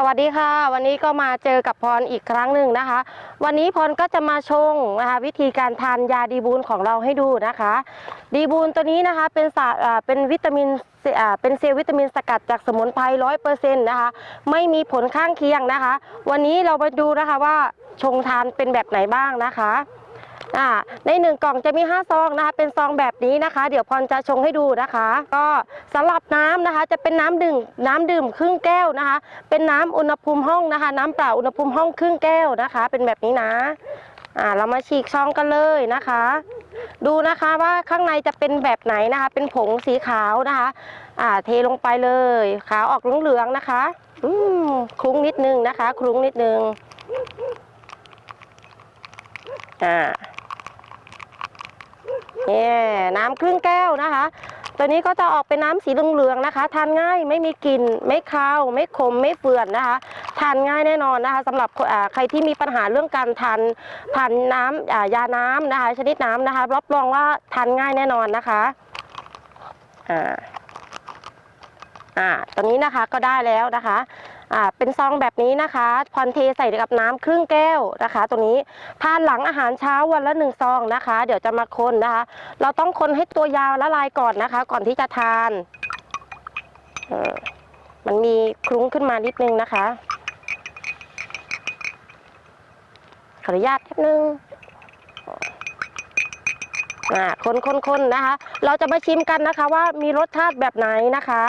สวัสดีค่ะ วันนี้ก็มาเจอกับพรอีกครั้งหนึ่งนะคะ วันนี้พรก็จะมาชงนะคะ วิธีการทานยาดีบูนของเราให้ดูนะคะ ดีบูนตัวนี้นะคะเป็นสารเป็นวิตามินเซอ่าเป็นเซลล์วิตามินสกัดจากสมุนไพรร้อยเปอร์เซ็นต์นะคะ ไม่มีผลข้างเคียงนะคะ วันนี้เรามาดูนะคะว่าชงทานเป็นแบบไหนบ้างนะคะ อ่าในหนึ่งกล่องจะมี 5 ซองนะคะ เป็นซองแบบนี้นะคะ เดี๋ยวพรจะชงให้ดูนะคะ ก็สำหรับน้ำนะคะ จะเป็นน้ำดื่มน้ำดื่มครึ่งแก้วนะคะ เป็นน้ำอุณหภูมิห้องนะคะ น้ำเปล่าอุณหภูมิห้องครึ่งแก้วนะคะ เป็นแบบนี้นะอ่าเรามาฉีกซองกันเลยนะคะ ดูนะคะว่าข้างในจะเป็นแบบไหนนะคะ เป็นผงสีขาวนะคะอ่าเทลงไปเลยขาวออกเหลืองๆนะคะ อืมคลุ้งนิดนึงนะคะ คลุ้งนิดนึง อ่าเนี่ยน้ำครึ่งแก้วนะคะ ตัวนี้ก็จะออกเป็นน้ำสีเหลืองๆนะคะ ทานง่ายไม่มีกลิ่นไม่คาว ไม่ขมไม่เฟื่อนนะคะ ทานง่ายแน่นอนนะคะสำหรับใครที่มีปัญหาเรื่องการทานทานน้ำอ่ายาน้ำนะคะ ชนิดน้ำนะคะ รับรองว่าทานง่ายแน่นอนนะคะอ่าอ่าตอนนี้นะคะก็ได้แล้วนะคะ อ่าเป็นซองแบบนี้นะคะพรเทใส่กับน้ำครึ่งแก้วนะคะ ตัวนี้ทานหลังอาหารเช้าวันละหนึ่งซองนะคะ เดี๋ยวจะมาคนนะคะ เราต้องคนให้ตัวยาวละลายก่อนนะคะ ก่อนที่จะทานมันมีคลุ้งขึ้นมานิดนึงนะคะขออนุญาตแป๊บนึงอ่าคนคนคนนะคะ เราจะมาชิมกันนะคะว่ามีรสชาติแบบไหนนะคะ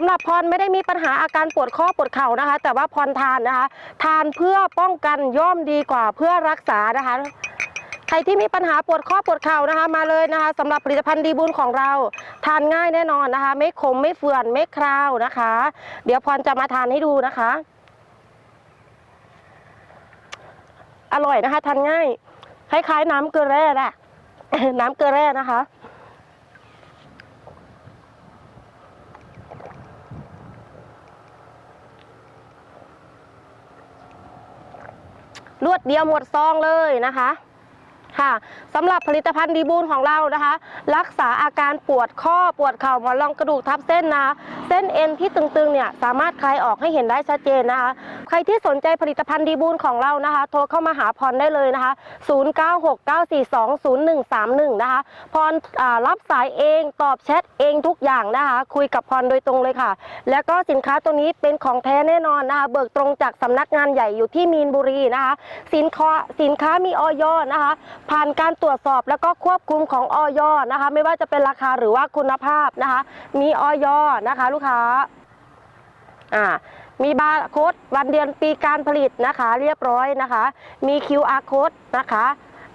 สำหรับพรไม่ได้มีปัญหาอาการปวดข้อปวดเข่านะคะ แต่ว่าพรทานนะคะ ทานเพื่อป้องกันย่อมดีกว่าเพื่อรักษานะคะ ใครที่มีปัญหาปวดข้อปวดเข่านะคะ มาเลยนะคะสำหรับผลิตภัณฑ์ดีบุญของเรา ทานง่ายแน่นอนนะคะ ไม่ขมไม่เฟื่อนไม่คราวนะคะ เดี๋ยวพรจะมาทานให้ดูนะคะ อร่อยนะคะ ทานง่ายคล้ายๆ น้ำเกลือแร่แหละน้ำเกลือแร่นะคะ ลวดเดียวหมดซองเลยนะคะค่ะสำหรับผลิตภัณฑ์ดีบูนของเรานะคะ รักษาอาการปวดข้อปวดเข่าหมอนรองกระดูกทับเส้นนะคะเส้นเอ็นที่ตึงๆเนี่ยสามารถคลายออกให้เห็นได้ชัดเจนนะคะ ใครที่สนใจผลิตภัณฑ์ดีบูนของเรานะคะ โทรเข้ามาหาพรได้เลยนะคะ 0969420131 นะคะ พรอ่ารับสายเองตอบแชทเองทุกอย่างนะคะ คุยกับพรโดยตรงเลยค่ะ แล้วก็สินค้าตัวนี้เป็นของแท้แน่นอนนะคะ เบิกตรงจากสำนักงานใหญ่อยู่ที่มีนบุรีนะคะ สินค้าสินค้ามีออยนะคะ ผ่านการตรวจสอบแล้วก็ควบคุมของออยนะคะ ไม่ว่าจะเป็นราคาหรือว่าคุณภาพนะคะ มีออยนะคะ ลูกค้าอ่า มีบาร์โค้ดวันเดือนปีการผลิตนะคะ เรียบร้อยนะคะ มี QR code นะคะ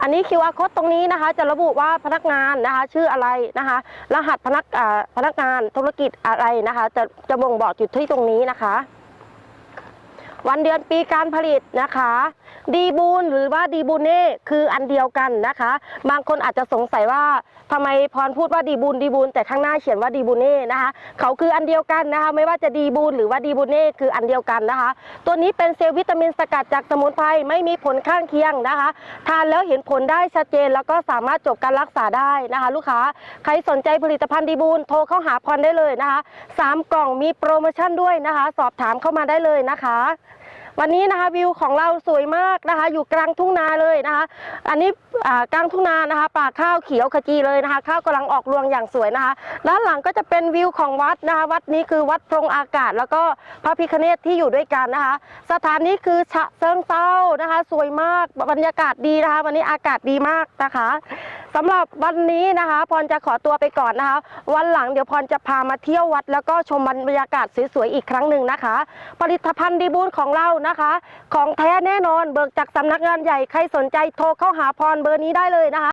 อันนี้ QR code ตรงนี้นะคะ จะระบุว่าพนักงานนะคะ ชื่ออะไรนะคะ รหัสพนักพนักงานธุรกิจอะไรนะคะ จะจะบ่งบอกจุดที่ตรงนี้นะคะ วันเดือนปีการผลิตนะคะ ดีบูนหรือว่าดีบูเน่คืออันเดียวกันนะคะ บางคนอาจจะสงสัยว่าทำไมพรพูดว่าดีบูนดีบูนแต่ข้างหน้าเขียนว่าดีบูเน่นะคะ เขาคืออันเดียวกันนะคะ ไม่ว่าจะดีบูนหรือว่าดีบูเน่คืออันเดียวกันนะคะ ตัวนี้เป็นเซลล์วิตามินสกัดจากสมุนไพรไม่มีผลข้างเคียงนะคะ ทานแล้วเห็นผลได้ชัดเจนแล้วก็สามารถจบการรักษาได้นะคะ ลูกค้าใครสนใจผลิตภัณฑ์ดีบูนโทรเข้าหาพรได้เลยนะคะสามกล่องมีโปรโมชั่นด้วยนะคะ สอบถามเข้ามาได้เลยนะคะ วันนี้นะคะวิวของเราสวยมากนะคะ อยู่กลางทุ่งนาเลยนะคะ อันนี้กลางทุ่งนานะคะป่าข้าวเขียวขจีเลยนะคะ ข้าวกำลังออกรวงอย่างสวยนะคะ ด้านหลังก็จะเป็นวิวของวัดนะคะ วัดนี้คือวัดพรงอากาศ แล้วก็พระพิคเนตที่อยู่ด้วยกันนะคะ สถานนี้คือฉะเชิงเซานะคะ สวยมากบรรยากาศดีนะคะ วันนี้อากาศดีมากนะคะ สำหรับวันนี้นะคะพรจะขอตัวไปก่อนนะคะ วันหลังเดี๋ยวพรจะพามาเที่ยววัด แล้วก็ชมบรรยากาศสวยๆอีกครั้งหนึ่งนะคะ ผลิตภัณฑ์ดีบูนของเรานะคะ ของแท้แน่นอนเบิกจากสำนักงานใหญ่ใครสนใจโทรเข้าหาพรเบอร์นี้ได้เลยนะคะ